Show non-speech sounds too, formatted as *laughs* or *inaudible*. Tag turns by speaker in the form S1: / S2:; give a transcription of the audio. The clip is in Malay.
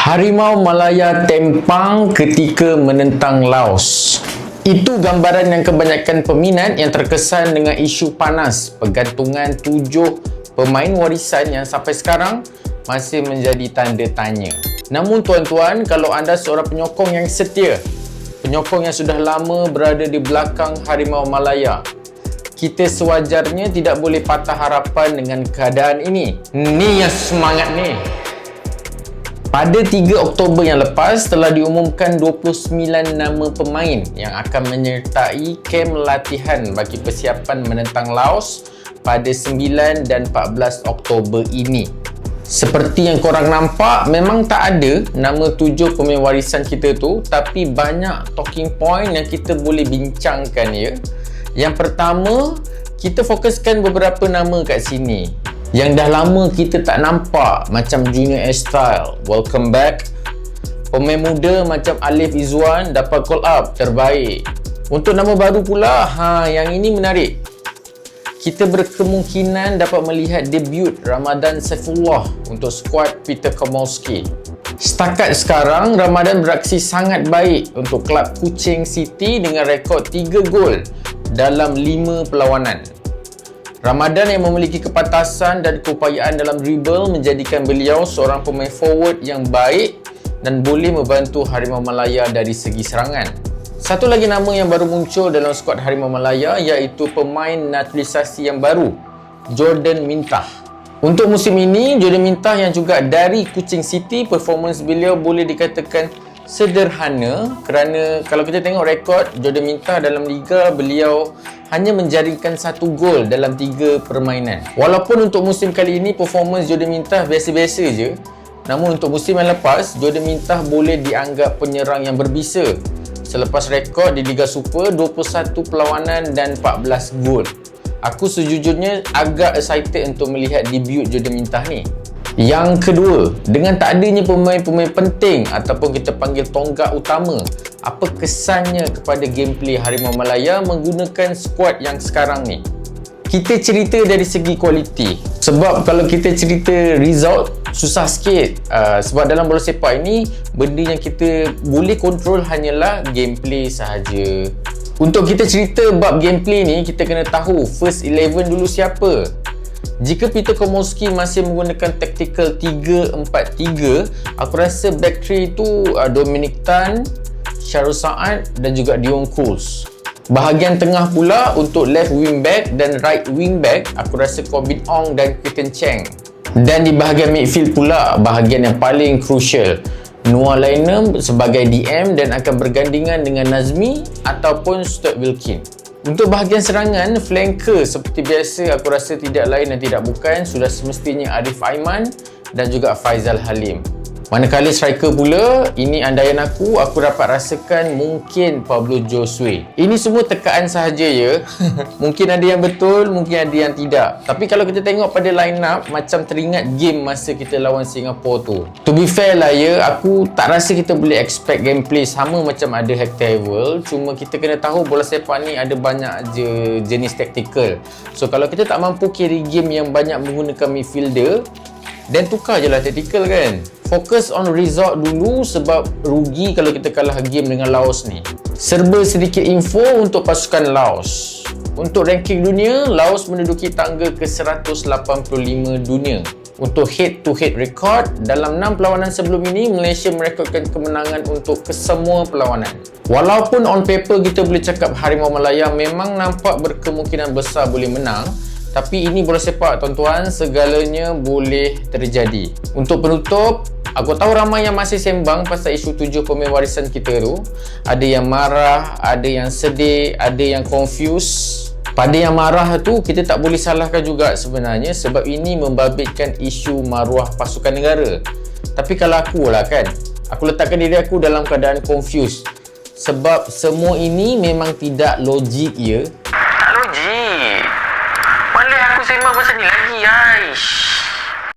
S1: Harimau Malaya tempang ketika menentang Laos. Itu gambaran yang kebanyakan peminat yang terkesan dengan isu panas pergantungan tujuh pemain warisan yang sampai sekarang masih menjadi tanda tanya. Namun tuan-tuan, kalau anda seorang penyokong yang setia, penyokong yang sudah lama berada di belakang Harimau Malaya, kita sewajarnya tidak boleh patah harapan dengan keadaan ini. Ni yang semangat ni. Pada 3 Oktober yang lepas telah diumumkan 29 nama pemain yang akan menyertai kem latihan bagi persiapan menentang Laos pada 9 dan 14 Oktober ini. Seperti yang korang nampak, memang tak ada nama tujuh pemain warisan kita tu tapi banyak talking point yang kita boleh bincangkan ya. Yang pertama, kita fokuskan beberapa nama kat sini yang dah lama kita tak nampak macam Junior S-Style. Welcome back. Pemain muda macam Alif Izzuan dapat call up terbaik. Untuk nama baru pula ha yang ini menarik. Kita berkemungkinan dapat melihat debut Ramadan Saifullah untuk skuad Peter Komolski Setakat sekarang, Ramadan beraksi sangat baik untuk klub Kuching City dengan rekod 3 gol dalam 5 perlawanan. Ramadan yang memiliki kepatasan dan keupayaan dalam dribble menjadikan beliau seorang pemain forward yang baik dan boleh membantu Harimau Malaya dari segi serangan. Satu lagi nama yang baru muncul dalam skuad Harimau Malaya iaitu pemain naturalisasi yang baru, Jordan Mintah. Untuk musim ini, Jordan Mintah yang juga dari Kuching City, performance beliau boleh dikatakan sederhana kerana kalau kita tengok rekod Jordan Mintah dalam liga beliau hanya menjaringkan satu gol dalam tiga permainan. Walaupun untuk musim kali ini performance Jordan Mintah biasa-biasa je, namun untuk musim yang lepas, Jordan Mintah boleh dianggap penyerang yang berbisa selepas rekod di Liga Super 21 perlawanan dan 14 gol. Aku sejujurnya agak excited untuk melihat debut Jordan Mintah ni. Yang kedua, dengan tak adanya pemain-pemain penting ataupun kita panggil tonggak utama apa kesannya kepada gameplay Harimau Malaya menggunakan squad yang sekarang ni? Kita cerita dari segi kualiti. Sebab kalau kita cerita result susah sikit. Uh, sebab dalam bola sepak ini benda yang kita boleh kontrol hanyalah gameplay sahaja. Untuk kita cerita bab gameplay ni kita kena tahu first 11 dulu siapa jika Peter Komolski masih menggunakan tactical 3-4-3 aku rasa back 3 tu uh, Dominic Tan Syarul Saad dan juga Dion Kools. Bahagian tengah pula untuk left wing back dan right wing back aku rasa Corbin Ong dan Quinton Cheng. Dan di bahagian midfield pula bahagian yang paling crucial Noah Lynam sebagai DM dan akan bergandingan dengan Nazmi ataupun Stuart Wilkin. Untuk bahagian serangan, flanker seperti biasa aku rasa tidak lain dan tidak bukan sudah semestinya Arif Aiman dan juga Faizal Halim. Manakala striker pula, ini andaian aku, aku dapat rasakan mungkin Pablo Josue. Ini semua tekaan sahaja ya. *laughs* mungkin ada yang betul, mungkin ada yang tidak. Tapi kalau kita tengok pada line up, macam teringat game masa kita lawan Singapura tu. To be fair lah ya, aku tak rasa kita boleh expect gameplay sama macam ada Hector Evel. Cuma kita kena tahu bola sepak ni ada banyak je jenis tactical. So kalau kita tak mampu carry game yang banyak menggunakan midfielder, dan tukar je lah tactical kan Fokus on result dulu sebab rugi kalau kita kalah game dengan Laos ni Serba sedikit info untuk pasukan Laos Untuk ranking dunia, Laos menduduki tangga ke-185 dunia untuk head-to-head record, dalam 6 perlawanan sebelum ini, Malaysia merekodkan kemenangan untuk kesemua perlawanan. Walaupun on paper kita boleh cakap Harimau Malaya memang nampak berkemungkinan besar boleh menang, tapi ini bola sepak tuan-tuan, segalanya boleh terjadi. Untuk penutup, aku tahu ramai yang masih sembang pasal isu tujuh pemain warisan kita tu. Ada yang marah, ada yang sedih, ada yang confused. Pada yang marah tu, kita tak boleh salahkan juga sebenarnya sebab ini membabitkan isu maruah pasukan negara. Tapi kalau aku lah kan, aku letakkan diri aku dalam keadaan confused. Sebab semua ini memang tidak logik ya
S2: Tak logik. Malah aku sembang pasal ni lagi, Aish.